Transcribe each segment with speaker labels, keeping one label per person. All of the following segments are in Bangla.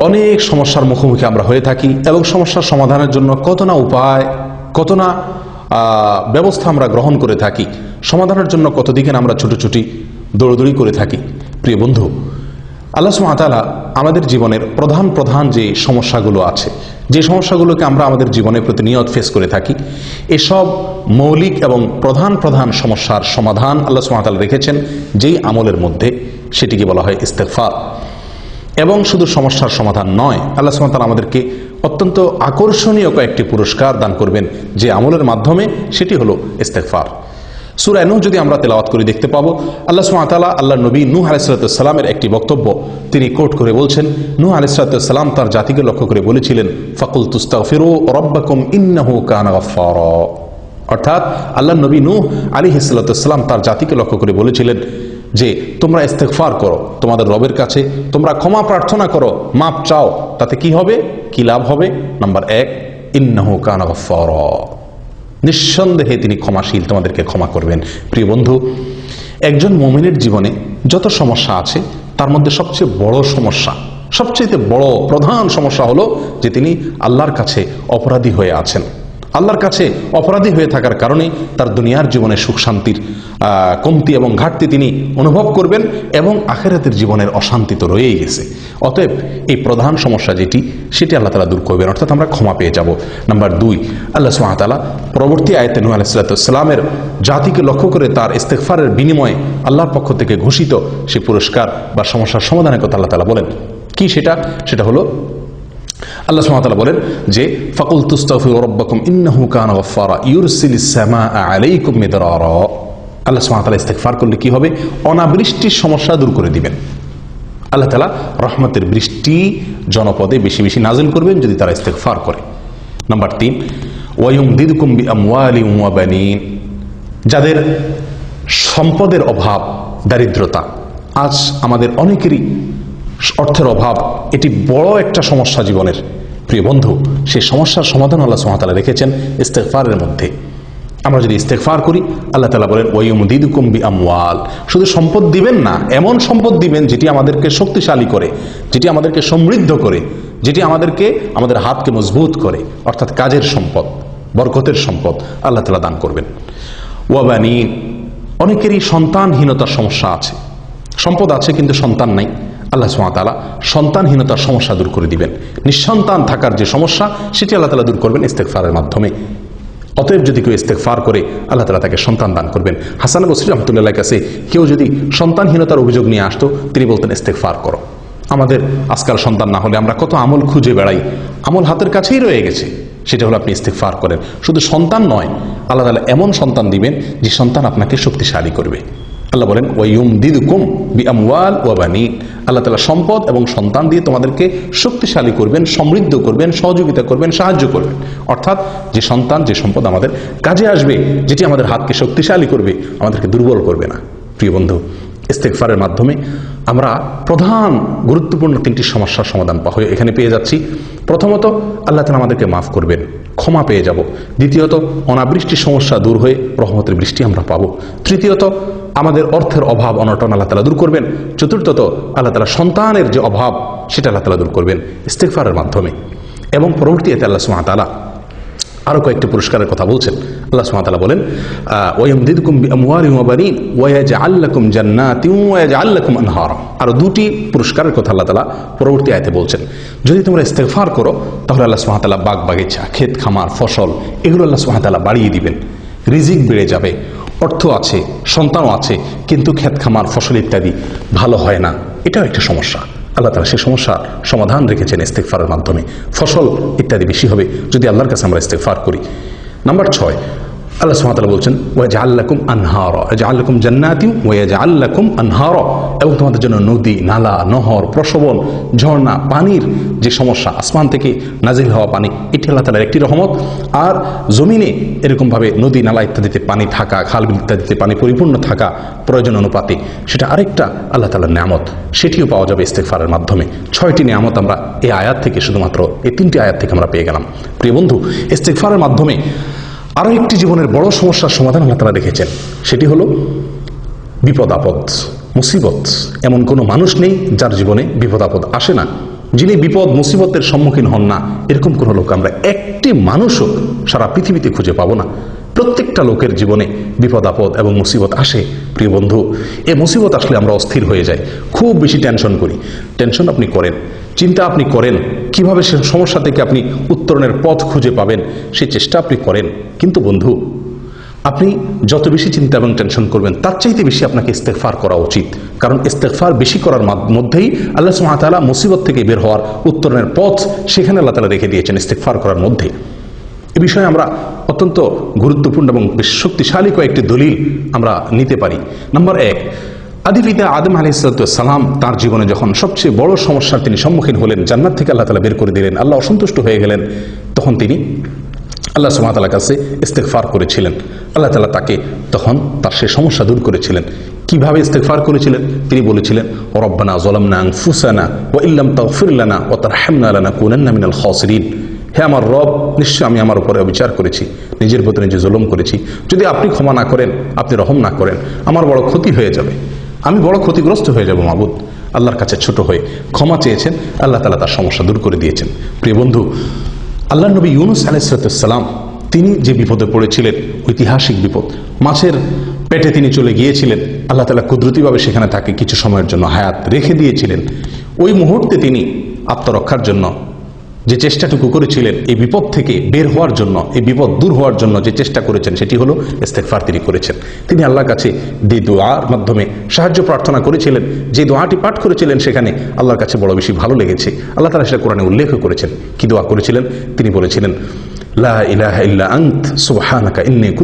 Speaker 1: অনেক সমস্যার মুখোমুখি আমরা হয়ে থাকি এবং সমস্যার সমাধানের জন্য কত না উপায়, কত না ব্যবস্থা আমরা গ্রহণ করে থাকি। সমাধানের জন্য কত দিকে না আমরা ছুটোছুটি, দৌড়দৌড়ি করে থাকি। প্রিয় বন্ধু, আল্লাহ সুমাতালা আমাদের জীবনের প্রধান প্রধান যে সমস্যাগুলো আছে, যে সমস্যাগুলোকে আমরা আমাদের জীবনে প্রতিনিয়ত ফেস করে থাকি, এসব মৌলিক এবং প্রধান প্রধান সমস্যার সমাধান আল্লাহ সুমাতালা রেখেছেন, যেই আমলের মধ্যে সেটিকে বলা হয় ইস্তেফার এবং শুধু সমস্যার সমাধান নয়, আল্লাহ সুমাতালা আমাদেরকে অত্যন্ত আকর্ষণীয় কয়েকটি পুরস্কার দান করবেন, যে আমলের মাধ্যমে সেটি হলো ইস্তেফার সুরা নূহ যদি আমরা তেলাওয়াত করে দেখতে পাবো, আল্লাহ সুমাতালা আল্লাহ নবী নূহ আলাইসালামের একটি বক্তব্য তিনি কোট করে বলছেন, নূহ আলাইসালাম তার জাতিকে লক্ষ্য করে বলেছিলেন ফাকুল তুস্তাগফিরু রব্বাকুম ইন্নাহু কানা অর্থাৎ আল্লাহ নবী নূহ আলী হিসালাম তার জাতিকে লক্ষ্য করে বলেছিলেন যে তোমরা ইস্তেকফার করো, তোমাদের রবের কাছে, তোমরা ক্ষমা প্রার্থনা করো মাপ চাও, তাতে কি হবে? কি লাভ হবে? নাম্বার এক, ইন্নাহু কানা গাফফারা। নিঃসন্দেহে তিনি ক্ষমাশীল, তোমাদেরকে ক্ষমা করবেন। প্রিয় বন্ধু, একজন মমিনের জীবনে যত সমস্যা আছে, তার মধ্যে সবচেয়ে বড় সমস্যা সবচেয়ে বড় প্রধান সমস্যা হলো যে তিনি আল্লাহর কাছে অপরাধী হয়ে আছেন। আল্লাহর কাছে অপরাধী হয়ে থাকার কারণে তার দুনিয়ার জীবনে সুখ শান্তির কমতি এবং ঘাটতি তিনি অনুভব করবেন এবং আখেরাতের জীবনের অশান্তি তো রয়েই গেছে। অতএব এই প্রধান সমস্যা যেটি, সেটি আল্লাহ তালা দূর করবেন। অর্থাৎ আমরা ক্ষমা পেয়ে যাব। নাম্বার দুই, আল্লাহ সুমাতালা পরবর্তী আয়তে নু আলাইসালামের জাতিকে লক্ষ্য করে তার ইস্তেকফারের বিনিময়ে আল্লাহর পক্ষ থেকে ঘোষিত সে পুরস্কার বা সমস্যার সমাধানের কথা আল্লাহ তালা বলেন। কি সেটা? সেটা হলো, আল্লাহ সুবহানাহু বলেন যে ফাকুল তুস্তাগফিরু রাব্বাকুম ইন্নাহু কানা গাফফারা, ইউরসিলিস সামাআ আলাইকুম মিদরারা। আল্লাহ ওয়া ইস্তেগফার করলে কি হবে? অনাবৃষ্টির সমস্যা দূর করে দিবেন। আল্লাহ তাআলা রহমতের বৃষ্টি জনপদে বেশি বেশি নাজিল করবেন যদি তারা ইস্তেগফার করে। নাম্বার তিন, ওয়ায়ুমদিদকুম বিআমওয়ালিন ওয়া বানিন। যাদের সম্পদের অভাব, দারিদ্রতা, আজ আমাদের অনেকেরই অর্থের অভাব, এটি বড় একটা সমস্যা জীবনের। প্রিয় বন্ধু, সেই সমস্যার সমাধান আল্লাহ সুমাতালা রেখেছেন ইস্তেকফারের মধ্যে। আমরা যদি ইস্তেকফার করি, আল্লাহ তালা বলেন ওয়ুম দিদুকুম বি আমওয়াল শুধু সম্পদ দিবেন না, এমন সম্পদ দিবেন যেটি আমাদেরকে শক্তিশালী করে, যেটি আমাদেরকে সমৃদ্ধ করে, যেটি আমাদেরকে, আমাদের হাতকে মজবুত করে, অর্থাৎ কাজের সম্পদ, বরকতের সম্পদ আল্লাহ তালা দান করবেন। ওয়াবানি অনেকেরই সন্তানহীনতার সমস্যা আছে। সম্পদ আছে কিন্তু সন্তান নাই। আল্লাহ সুমাতালা সন্তানহীনতার সমস্যা দূর করে দিবেন। নিঃসন্তান থাকার যে সমস্যা, সেটি আল্লাহ তালা দূর করবেন ইস্তেকফারের মাধ্যমে। অতএব যদি কেউ ইস্তেকফার করে, আল্লাহ তালা তাকে সন্তান দান করবেন। হাসান বসরি রহমতুল্লাহ কাছে কেউ যদি সন্তানহীনতার অভিযোগ নিয়ে আসতো, তিনি বলতেন ইস্তেকফার করো। আমাদের আজকাল সন্তান না হলে আমরা কত আমল খুঁজে বেড়াই। আমল হাতের কাছেই রয়ে গেছে। সেটা হলো আপনি ইস্তেকফার করেন। শুধু সন্তান নয়, আল্লাহ তালা এমন সন্তান দিবেন, যে সন্তান আপনাকে শক্তিশালী করবে। আল্লাহ বলেন ওয়ুম দিদুকুম বি আমওয়াল ওয়াবানি আল্লাহ তালা সম্পদ এবং সন্তান দিয়ে তোমাদেরকে শক্তিশালী করবেন, সমৃদ্ধ করবেন, সহযোগিতা করবেন, সাহায্য করবেন। অর্থাৎ যে সন্তান, যে সম্পদ আমাদের কাজে আসবে, যেটি আমাদের হাতকে শক্তিশালী করবে, আমাদেরকে দুর্বল করবে না। প্রিয় বন্ধু ইস্তেকফারের মাধ্যমে আমরা প্রধান গুরুত্বপূর্ণ তিনটি সমস্যার সমাধান হয়ে এখানে পেয়ে যাচ্ছি। প্রথমত, আল্লাহ তালা আমাদেরকে মাফ করবেন। ক্ষমা পেয়ে যাব। দ্বিতীয়ত অনাবৃষ্টির সমস্যা দূর হয়ে রহমতের বৃষ্টি আমরা পাবো। তৃতীয়ত, আমাদের অর্থের অভাব অনটন আল্লাহ তালা দূর করবেন। চতুর্থত, আল্লাহ তালা সন্তানের যে অভাব, সেটা আল্লাহ তালা দূর করবেন ইস্তেকফারের মাধ্যমে। এবং পরবর্তীতে আল্লাহ সুমাতালা আরও কয়েকটি পুরস্কারের কথা বলছেন। আল্লাহ সুমাতালা বলেন ওয়াইম দিদকুম বানিন ওয়াজ আল্লাকুম জান্নাতি ওয়াজ আল্লাকুম আনহার আরও দুটি পুরস্কারের কথা আল্লাহ তালা পরবর্তী আয়তে বলছেন। যদি তোমরা ইস্তেগফার করো, তাহলে আল্লাহ সুমাতালা বাগ বাগিচা ক্ষেত খামার, ফসল, এগুলো আল্লাহ সুমাতালা বাড়িয়ে দিবেন। রিজিক বেড়ে যাবে, অর্থ আছে, সন্তানও আছে, কিন্তু ক্ষেত খামার, ফসল ইত্যাদি ভালো হয় না। এটাও একটা সমস্যা। আল্লাহ তালা সে সমস্যার সমাধান রেখেছেন ইস্তেকফারের মাধ্যমে। ফসল ইত্যাদি বেশি হবে যদি আল্লাহর কাছে আমরা ইস্তেকফার করি। নাম্বার ছয় আল্লাহ সুমাতালা বলছেন ওয়াজ আল্লাকুম আনহার। আল্লাকুম জান্নাতি ওয়াজ আল্লাকুম আনহার। এবং তোমাদের জন্য নদী, নালা, নহর প্রসবন ঝর্ণা, পানির যে সমস্যা, আসমান থেকে নাজিল হওয়া পানি, এটি আল্লাহ তালার একটি রহমত। আর জমিনে এরকমভাবে নদী, নালা ইত্যাদিতে পানি থাকা, খাল বিল ইত্যাদিতে পানি পরিপূর্ণ থাকা প্রয়োজন অনুপাতে সেটা আরেকটা আল্লাহ তালার নিয়ামত। সেটিও পাওয়া যাবে ইস্তেকফারের মাধ্যমে। ছয়টি নিয়ামত আমরা এই আয়াত থেকে, শুধুমাত্র এই তিনটি আয়াত থেকে আমরা পেয়ে গেলাম। প্রিয় বন্ধু ইস্তেকফারের মাধ্যমে আরও একটি জীবনের বড় সমস্যার সমাধান আল্লাহ তালা রেখেছেন সেটি হলো বিপদ আপদ, মুসিবত। এমন কোনো মানুষ নেই যার জীবনে বিপদ আপদ আসে না। যিনি বিপদ, মুসিবতের সম্মুখীন হন না, এরকম কোনো লোক আমরা একটি মানুষও সারা পৃথিবীতে খুঁজে পাবো না। প্রত্যেকটা লোকের জীবনে বিপদ আপদ এবং মুসিবত আসে। প্রিয় বন্ধু, এ মুসিবত আসলে আমরা অস্থির হয়ে যাই। খুব বেশি টেনশন করি। টেনশন আপনি করেন, চিন্তা আপনি করেন কীভাবে সে সমস্যা থেকে আপনি উত্তরণের পথ খুঁজে পাবেন সেই চেষ্টা আপনি করেন। কিন্তু বন্ধু, আপনি যত বেশি চিন্তা এবং টেনশন করবেন, তার চাইতে বেশি আপনাকে ইস্তেকফার করা উচিত। কারণ ইস্তেকফার বেশি করার মধ্যেই আল্লাহ সুমাতালা মুসিবত থেকে বের হওয়ার উত্তরণের পথ সেখানে আল্লাহ তালা রেখে দিয়েছেন ইস্তেকফার করার মধ্যে। এ বিষয়ে আমরা অত্যন্ত গুরুত্বপূর্ণ এবং বেশ শক্তিশালী কয়েকটি দলিল আমরা নিতে পারি। নম্বর এক আদি পিতা আদম আলাইসালাম তার জীবনে যখন সবচেয়ে বড় সমস্যার তিনি সম্মুখীন হলেন, জান্নাত থেকে আল্লাহ তালা বের করে দিলেন, আল্লাহ অসন্তুষ্ট হয়ে গেলেন, তখন তিনি আল্লাহ সুমাতালার কাছে ইস্তেকফার করেছিলেন। আল্লাহ তালা তাকে তখন তার সে সমস্যা দূর করেছিলেন। কীভাবে ইস্তেকফার করেছিলেন? তিনি বলেছিলেন, রব্বানা জলামনা ফুসানা ও ইল্লাম তাগফিরলানা ও তার হামনা লানা কুনান্না মিনাল খাসিরিন। হে আমার রব নিশ্চয় আমি আমার উপরে অবিচার করেছি, নিজের প্রতি নিজে জুলুম করেছি। যদি আপনি ক্ষমা না করেন, আপনি রহম না করেন, আমার বড় ক্ষতি হয়ে যাবে। আমি বড় ক্ষতিগ্রস্ত হয়ে যাব মাবুদ। আল্লাহর কাছে ছোট হয়ে ক্ষমা চেয়েছেন, আল্লাহ তালা তার সমস্যা দূর করে দিয়েছেন। প্রিয় বন্ধু আল্লাহ নবী ইউনুস আলাইসালাম তিনি যে বিপদে পড়েছিলেন, ঐতিহাসিক বিপদ, মাছের পেটে তিনি চলে গিয়েছিলেন, আল্লাহ তালা কুদরতিভাবে সেখানে তাকে কিছু সময়ের জন্য হায়াত রেখে দিয়েছিলেন। ওই মুহূর্তে তিনি আত্মরক্ষার জন্য যে চেষ্টাটুকু করেছিলেন এই বিপদ থেকে বের হওয়ার জন্য, এই বিপদ দূর হওয়ার জন্য যে চেষ্টা করেছেন, সেটি হলো ইস্তেকফার তিনি করেছেন। তিনি আল্লাহর কাছে যে দোয়ার মাধ্যমে সাহায্য প্রার্থনা করেছিলেন, যে দোয়াটি পাঠ করেছিলেন, সেখানে আল্লাহর কাছে বড় বেশি ভালো লেগেছে। আল্লাহ তালা সেটা কোরআনে উল্লেখ করেছেন। কি দোয়া করেছিলেন? তিনি বলেছিলেন, লা ইন্নী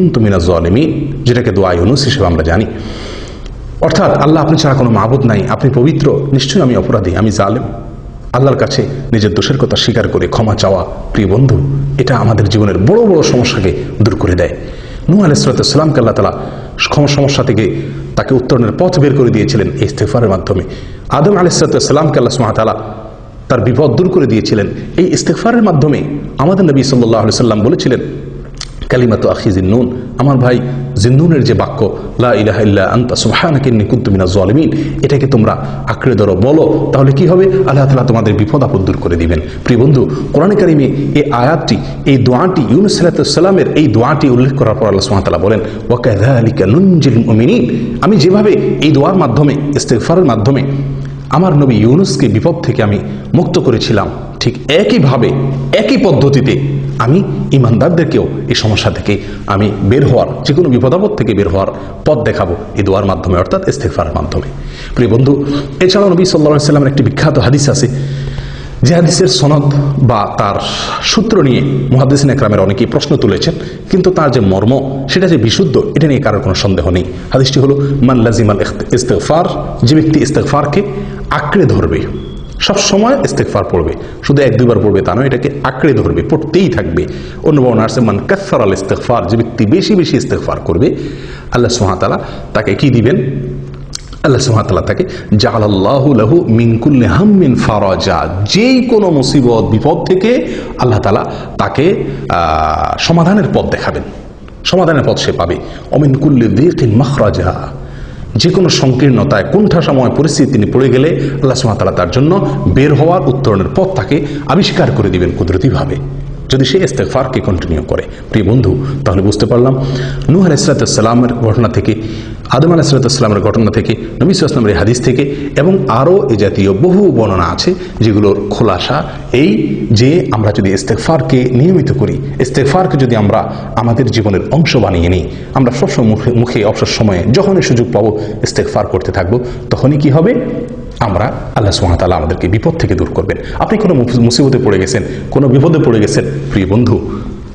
Speaker 1: যেটাকে দোয়া ইউনুস হিসেবে আমরা জানি। অর্থাৎ আল্লাহ, আপনি ছাড়া কোনো মাবুদ নাই, আপনি পবিত্র, নিশ্চয়ই আমি অপরাধী, আমি জালেম। আল্লাহর কাছে নিজের দোষের কথা স্বীকার করে ক্ষমা চাওয়া প্রিয় বন্ধু, এটা আমাদের জীবনের বড় বড় সমস্যাকে দূর করে দেয়। নূ আলাইসালাতামকে আল্লাহ তালা সমস্যা থেকে তাকে উত্তরণের পথ বের করে দিয়েছিলেন ইস্তেফারের মাধ্যমে। আদম আলাইসালাতামকে আল্লাহ সুমাতালা তার বিপদ দূর করে দিয়েছিলেন। এই ইস্তেফারের মাধ্যমে আমাদের নবী সাল্লাহ সাল্লাম বলেছিলেন কালিমাতু আখি জিন্নুন। আমার ভাই, জিন্নুনের যে বাক্য, লা ইলাহা ইল্লা আনতা সুবহানাকা ইন্নী কুনতু মিনাজ জালিমিন এটাকে তোমরা আঁকড়ে ধরো। বলো, তাহলে কি হবে? আল্লাহ তাআলা তোমাদের বিপদ আপদ দূর করে দিবেন। প্রিয় বন্ধু, কোরআন কারিমে এই আয়াতটি, এই দোয়াটি, ইউনুস সালামের এই দোয়াটি উল্লেখ করার পর আল্লাহ সুবহানাহু বলেন ওয়া কাযালিকা নুনজিল মুমিনিন আমি যেভাবে এই দোয়ার মাধ্যমে, ইস্তেগফারের মাধ্যমে আমার নবী ইউনুসকে বিপদ থেকে আমি মুক্ত করেছিলাম, ঠিক একইভাবে, একই পদ্ধতিতে আমি ইমানদারদেরকেও এই সমস্যা থেকে আমি বের হওয়ার যে কোনো বিপদাপদ থেকে বের হওয়ার পথ দেখাবো এই দোয়ার মাধ্যমে, অর্থাৎ ইস্তেফারের মাধ্যমে। প্রিয় বন্ধু এছাড়াও নবী সাল্লাহ সাল্লামের একটি বিখ্যাত হাদিস আছে, যে হাদিসের সনদ বা তার সূত্র নিয়ে মুহাদ্দিসিন একরামের অনেকেই প্রশ্ন তুলেছেন, কিন্তু তার যে মর্ম, সেটা যে বিশুদ্ধ, এটা নিয়ে কারোর কোনো সন্দেহ নেই। হাদিসটি হলো, মান লাজিমাল ইস্তেফার যে ব্যক্তি ইস্তেফারকে আঁকড়ে ধরবে। সব সময় ইস্তেকফার পড়বে। শুধু এক দুবার পড়বে তা নয়, এটাকে আঁকড়ে ধরবে, পড়তেই থাকবে। অন্য বর্ণ আসছে মান কাসার আল ইস্তেকফার যে ব্যক্তি বেশি বেশি ইস্তেকফার করবে, আল্লাহ সুহাতালা তাকে কি দিবেন? আল্লাহ সুহাতালা তাকে জালাল্লাহু লাহু মিনকুল্লি হাম্মিন ফারাজা, যেই কোনো মুসিবত, বিপদ থেকে আল্লাহ তালা তাকে সমাধানের পথ দেখাবেন। সমাধানের পথ সে পাবে। অমিন কুল্লি দিকিন মাখরাজা যে কোনো সংকীর্ণতায় কোণঠাসময় পরিস্থিতি তিনি পড়ে গেলে আল্লাহ সুমাতালা তার জন্য বের হওয়ার উত্তরণের পথ তাকে আবিষ্কার করে দিবেন কুদরতিভাবে। যদি সে ইস্তেকফারকে কন্টিনিউ করে। প্রিয় বন্ধু, তাহলে বুঝতে পারলাম নুহার ইসলাতামের ঘটনা থেকে আদম আলাইসালাতামের ঘটনা থেকে, নবী ইসলামের হাদিস থেকে এবং আরও এ জাতীয় বহু বর্ণনা আছে যেগুলোর খোলাসা এই যে আমরা যদি ইস্তেকফারকে নিয়মিত করি ইস্তেকফারকে যদি আমরা আমাদের জীবনের অংশ বানিয়ে নিই, আমরা সবসময় মুখে মুখে অবসর সময়ে যখনই সুযোগ পাবো ইস্তেকফার করতে থাকব, তখনই কি হবে? আমরা আল্লাহ সুহাতালা আমাদেরকে বিপদ থেকে দূর করবেন। আপনি কোনো মুসিবতে পড়ে গেছেন, কোনো বিপদে পড়ে গেছেন, প্রিয় বন্ধু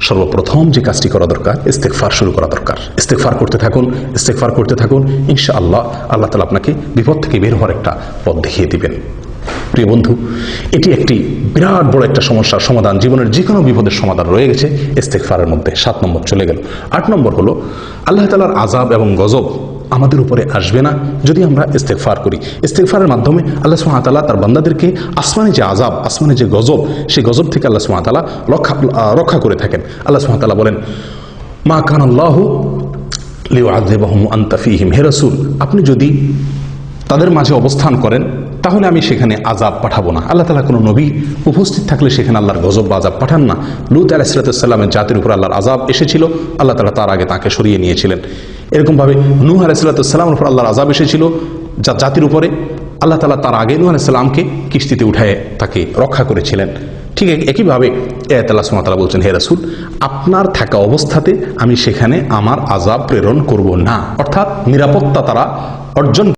Speaker 1: সর্বপ্রথম যে কাজটি করা দরকার ইস্তেকফার শুরু করা দরকার। ইস্তেকফার করতে থাকুন ইস্তেকফার করতে থাকুন ইনশা আল্লাহ আল্লাহ তালা আপনাকে বিপদ থেকে বের হওয়ার একটা পথ দেখিয়ে দিবেন। প্রিয় বন্ধু, এটি একটি বিরাট বড় একটা সমস্যার সমাধান। জীবনের যে কোনো বিপদের সমাধান রয়ে গেছে ইস্তেকফারের মধ্যে সাত নম্বর চলে গেল। আট নম্বর হলো, আল্লাহ তালার আজাব এবং গজব আমাদের উপরে আসবে না যদি আমরা ইস্তেকফার করি। ইস্তেকফারের মাধ্যমে আল্লাহ সুহাতালা তার বান্দাদেরকে আসমানে যে আজাব আসমানে যে গজব, সেই গজব থেকে আল্লাহ সুহাতালা রক্ষা রক্ষা করে থাকেন। আল্লাহ সুহাতালা বলেন, মা কান আল্লাহ লিউ আজেবাহম আন্তাফিহিম হে রসুল, আপনি যদি তাদের মাঝে অবস্থান করেন তাহলে আমি সেখানে আজাব পাঠাবো না। আল্লাহ তালা কোনো নবী উপস্থিত থাকলে সেখানে আল্লাহর গজব বা আজাব পাঠান না। লুত আলাইসালাতামের জাতির উপর আল্লাহর আজাব এসেছিল। আল্লাহ তালা তার আগে তাকে সরিয়ে নিয়েছিলেন। এরকমভাবে নূহ আলাইসাল্লাতামের উপর আল্লাহর আজাব এসেছিল। যা জাতির উপরে আল্লাহ তালা তার আগে নূহ আলাইসাল্লামকে কিস্তিতে উঠায় তাকে রক্ষা করেছিলেন। ঠিক এক- একইভাবে এত আল্লাহ সুমাতালা বলছেন, হে রাসুল, আপনার থাকা অবস্থাতে আমি সেখানে আমার আজাব প্রেরণ করব না। অর্থাৎ নিরাপত্তা তারা অর্জন